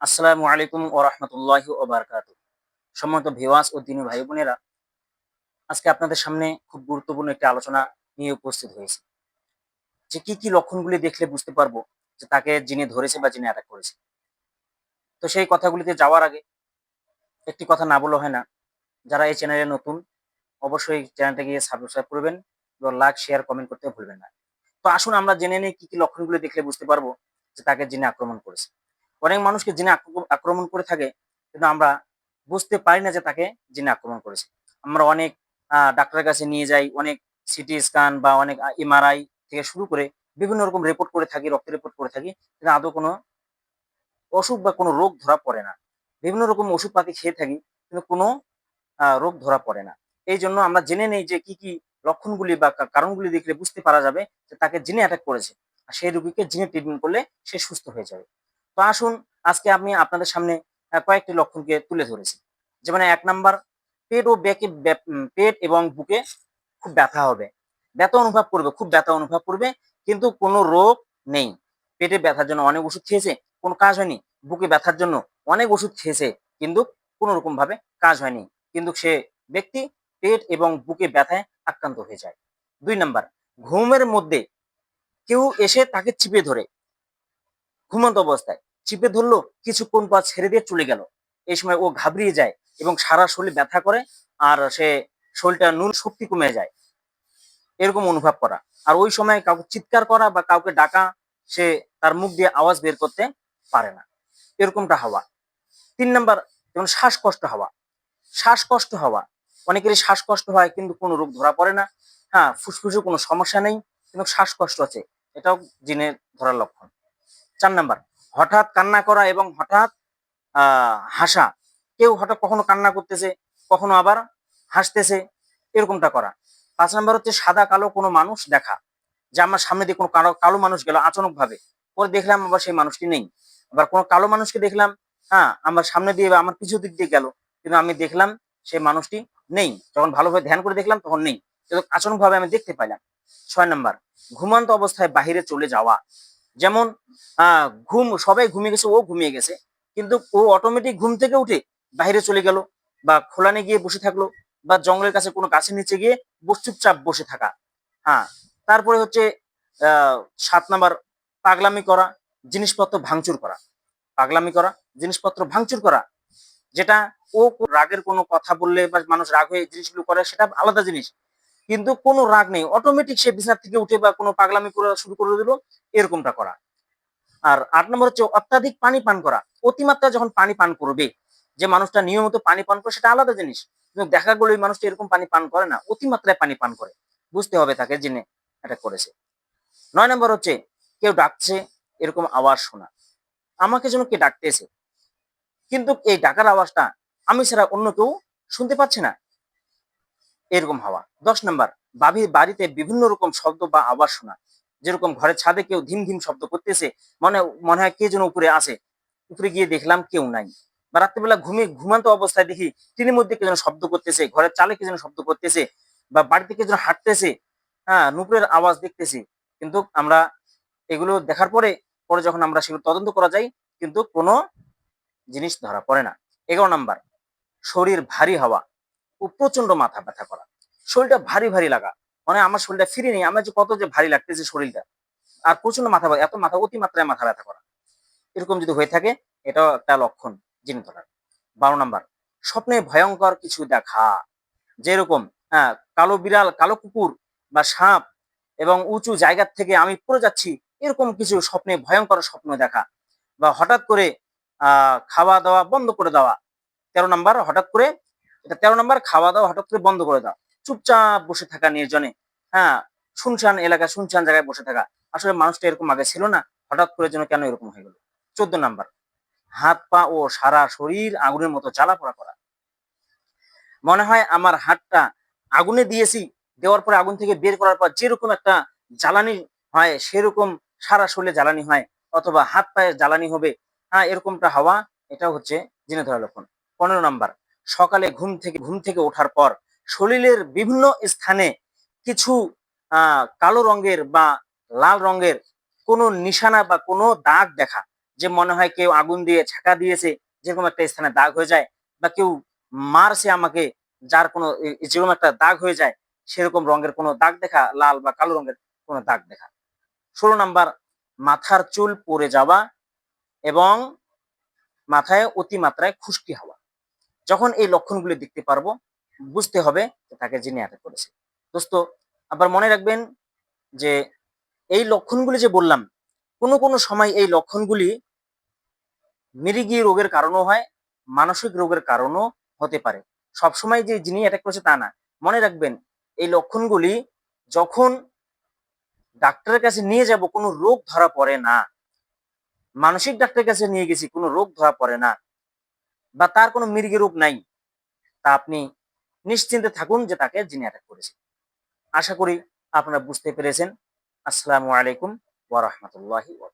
আসসালামু আলাইকুম ও রহমতুল্লাহ ও বারকাত। সম্মানিত ভিওয়াস ও দিনী ভাই বোনেরা, আজকে আপনাদের সামনে খুব গুরুত্বপূর্ণ একটি আলোচনা নিয়ে উপস্থিত হয়েছে। যে কি কি লক্ষণগুলি দেখলে বুঝতে পারব যে তাকে যিনি ধরেছে বা যিনি অ্যাটাক করেছে। তো সেই কথাগুলিতে যাওয়ার আগে একটি কথা না বলে হয় না। যারা এই চ্যানেলে নতুন, অবশ্যই চ্যানেলটা গিয়ে সাবস্ক্রাইব করবেন এবং লাইক শেয়ার কমেন্ট করতে ভুলবেন না। তো আসুন আমরা জেনে নিই কি কি লক্ষণগুলি দেখলে বুঝতে পারব যে তাকে যিনি আক্রমণ করেছে। অনেক মানুষকে আক্রম- আক্রমণ করে থাকে, কিন্তু আমরা বুঝতে পারি না যে তাকে জিনে আক্রমণ করেছে। আমরা অনেক ডাক্তারের কাছে নিয়ে যাই, অনেক সিটি স্ক্যান বা অনেক এমআরআই থেকে শুরু করে বিভিন্ন রকম রিপোর্ট করে থাকি, রক্ত রিপোর্ট করে থাকি, কিন্তু আদৌ কোনো অসুখ বা কোনো রোগ ধরা পড়ে না। বিভিন্ন রকম ওষুধপাতি খেয়ে থাকি, কিন্তু কোনো রোগ ধরা পড়ে না। এই জন্য আমরা জেনে নেই যে কি কি লক্ষণগুলি বা কারণগুলি দেখলে বুঝতে পারা যাবে যে তাকে জিনে অ্যাটাক করেছে। আর সেই রোগীকে জিনে ট্রিটমেন্ট করলে সে সুস্থ হয়ে যাবে। তো আসুন, আজকে আমি আপনাদের সামনে কয়েকটি লক্ষণকে তুলে ধরেছি। যেমন এক নাম্বার, পেট ও ব্যাকে পেট এবং বুকে খুব ব্যথা হবে। ব্যথা অনুভব করবে, খুব ব্যথা অনুভব করবে, কিন্তু কোনো রোগ নেই। পেটে ব্যথার জন্য অনেক ওষুধ খেয়েছে, কোনো কাজ হয়নি। বুকে ব্যথার জন্য অনেক ওষুধ খেয়েছে, কিন্তু কোনো রকম ভাবে কাজ হয়নি। কিন্তু সে ব্যক্তি পেট এবং বুকে ব্যথায় আক্রান্ত হয়ে যায়। দুই নাম্বার, ঘুমের মধ্যে কেউ এসে তাকে চিপে ধরে। ঘুমন্ত অবস্থায়। চিপে ধরলো কিছুক্ষণ পর ছেড়ে দিয়ে চলে গেল। এই সময় ও ঘাবড়িয়ে যায় এবং সারা শরীর ব্যথা করে আর সে শরীরটা নুন শক্তি কমে যায়। এরকম অনুভব করা। আর ওই সময় কাউকে চিৎকার করা বা কাউকে ডাকা, সে তার মুখ দিয়ে আওয়াজ বের করতে পারে না। এরকমটা হওয়া। তিন নাম্বার, যেমন শ্বাসকষ্ট হওয়া। শ্বাসকষ্ট হওয়া। অনেকেরই শ্বাসকষ্ট হয় কিন্তু কোনো রোগ ধরা পড়ে না। হ্যাঁ ফুসফুসে কোনো সমস্যা নেই, কিন্তু শ্বাসকষ্ট আছে। এটাও জিনের ধরার লক্ষণ। চার নাম্বার হঠাৎ কান্না করা এবং হঠাৎ হাসা। কেউ হঠাৎ কখনো কান্না করতেছে, কখনো আবার হাসতেছে, এরকমটা করা। পাঁচ নাম্বার হচ্ছে সাদা কালো কোনো মানুষ দেখা, যে আমার সামনে দিয়ে কোনো কালো কালো মানুষ গেল আচমক ভাবে পরে দেখলাম আবার সেই মানুষটি নেই। আবার কোনো কালো মানুষকে দেখলাম হ্যাঁ আমার সামনে দিয়ে আমার পিছু দিক দিয়ে গেল, কিন্তু আমি দেখলাম সেই মানুষটি নেই। যখন ভালোভাবে ধ্যান করে দেখলাম, তখন নেই। কিন্তু ভাবে আমি দেখতে পাইলাম। ছয় নম্বর, ঘুমান্ত অবস্থায় বাহিরে চলে যাওয়া। যেমন ঘুম, সবাই ঘুমিয়ে গেছে, ও ঘুমিয়ে গেছে। কিন্তু ও অটোমেটিক ঘুম থেকে উঠে বাইরে চলে গেল বা খোলানে গিয়ে বসে থাকল বা জঙ্গলের কাছে কোনো গাছের নিচে গিয়ে বস, চুপচাপ বসে থাকা। হ্যাঁ তারপরে হচ্ছে সাত নাম্বার পাগলামি করা, জিনিসপত্র ভাঙচুর করা। পাগলামি করা, জিনিসপত্র ভাঙচুর করা, যেটা ও রাগের কোনো কথা বললে বা মানুষ রাগ হয়ে জিনিসগুলো করে, সেটা আলাদা জিনিস। কিন্তু কোনো রাগ নেই। অটোমেটিক সে বিছানা থেকে উঠে বা কোনো পাগলামি করা শুরু করে দিল, এরকমটা করা। আর আট নম্বর হচ্ছে অত্যাধিক পানি পান করা। অতিমাত্রা যখন পানি পান করবে, যে মানুষটা নিয়মিত পানি পান করে, সেটা আলাদা জিনিস। কিন্তু দেখা গেলো এই মানুষটা এরকম পানি পান করে না, অতিমাত্রায় পানি পান করে। বুঝতে হবে তাকে জেনে এটা করেছে। নয় নম্বর হচ্ছে, কেউ ডাকছে, এরকম আওয়াজ শোনা। আমাকে যেন কে ডাকতেছে। কিন্তু এই ডাকার আওয়াজটা আমি ছাড়া অন্য কেউ শুনতে পাচ্ছে না। এরকম হওয়া। দশ নম্বর, বাবি বাড়িতে বিভিন্ন রকম শব্দ বা আওয়াজ শোনা। যেরকম ঘরের ছাদে কেউ ধিম ধিম শব্দ করতেছে, মনে মনে হয় কে যেন উপরে আসে উপরে গিয়ে দেখলাম কেউ নাই। বা রাত্রিবেলা ঘুমিয়ে ঘুমান্ত অবস্থায় দেখি টিনের মধ্যে কে যেন শব্দ করতেছে, ঘরের চালে কে যেন শব্দ করতেছে, বা বাড়িতে কে যেন হাঁটতেছে হ্যাঁ নুপুরের আওয়াজ দেখতেছি। কিন্তু আমরা এগুলো দেখার পরে পরে যখন আমরা সেগুলো তদন্ত করা যাই কিন্তু কোনো জিনিস ধরা পড়ে না। এগারো নাম্বার, শরীর ভারী হওয়া। ও প্রচণ্ড মাথা ব্যথা করা। শরীরটা ভারী ভারী লাগা। মানে আমার শরীরটা ফিরে নেই, আমার যে কত যে ভারী লাগতেছে শরীরটা। আর প্রচণ্ড মাথা এত মাথা, অতিমাত্রায় মাথা ব্যথা করা। এরকম যদি হয়ে থাকে, এটাও একটা লক্ষণ জিন ধরার বারো নাম্বার, স্বপ্নে ভয়ঙ্কর কিছু দেখা। যেরকম হ্যাঁ কালো বিড়াল, কালো কুকুর বা সাপ এবং উঁচু জায়গার থেকে আমি পড়ে যাচ্ছি, এরকম কিছু স্বপ্নে ভয়ঙ্কর স্বপ্ন দেখা। বা হঠাৎ করে খাওয়া দাওয়া বন্ধ করে দেওয়া। তেরো নাম্বার, হঠাৎ করে এটা তেরো নম্বর খাওয়া দাওয়া হঠাৎ করে বন্ধ করে দেওয়া চুপচাপ বসে থাকা নির্জনে। হ্যাঁ শুনশান এলাকা শুনশান জায়গায় বসে থাকা। আসলে মানুষটা এরকম আগে ছিল না, হঠাৎ করে যেন কেন এরকম হয়ে গেল। চোদ্দ নাম্বার, হাত, পা ও সারা শরীর আগুনের মতো জ্বালা পোড়া করা। মনে হয় আমার হাতটা আগুনে দিয়েছি, দেওয়ার পরে আগুন থেকে বের করার পর যেরকম একটা জ্বালানি হয়, সেরকম সারা শরীরে জ্বালানি হয়, অথবা হাত পায়ে জ্বালানি হবে। হ্যাঁ এরকমটা হওয়া এটা হচ্ছে জেনে ধরা লক্ষণ। পনেরো নাম্বার সকালে ঘুম থেকে ঘুম থেকে ওঠার পর শরীরের বিভিন্ন স্থানে কিছু কালো রঙের বা লাল রঙের কোনো নিশানা বা কোনো দাগ দেখা। যে মনে হয় কেউ আগুন দিয়ে ছাকা দিয়েছে, যেরকম একটা স্থানে দাগ হয়ে যায় বা কেউ মারছে আমাকে, যার কোনো যেরকম একটা দাগ হয়ে যায়, সেরকম রঙের কোনো দাগ দেখা, লাল বা কালো রঙের কোনো দাগ দেখা। ষোলো নাম্বার, মাথার চুল পড়ে যাওয়া এবং মাথায় অতিমাত্রায় খুশকি হওয়া। যখন এই লক্ষণগুলি দেখতে পারব, বুঝতে হবে তাকে যিনি অ্যাটাক করেছে। দোস্ত, আবার মনে রাখবেন যে এই লক্ষণগুলি যে বললাম, কোনো কোনো সময় এই লক্ষণগুলি মিরিগি রোগের কারণও হয়, মানসিক রোগের কারণও হতে পারে। সবসময় যে যিনি অ্যাটাক করেছে তা না। মনে রাখবেন, এই লক্ষণগুলি যখন ডাক্তারের কাছে নিয়ে যাব, কোনো রোগ ধরা পড়ে না। মানসিক ডাক্তারের কাছে নিয়ে গেছি, কোনো রোগ ধরা পড়ে না। বা তার কোনো মৃগী রূপ নাই, তা আপনি নিশ্চিন্তে থাকুন যে তাকে যিনি অ্যাটাক করেছে আশা করি আপনারা বুঝতে পেরেছেন। আসসালামু আলাইকুম ওয়া রাহমাতুল্লাহি ওয়া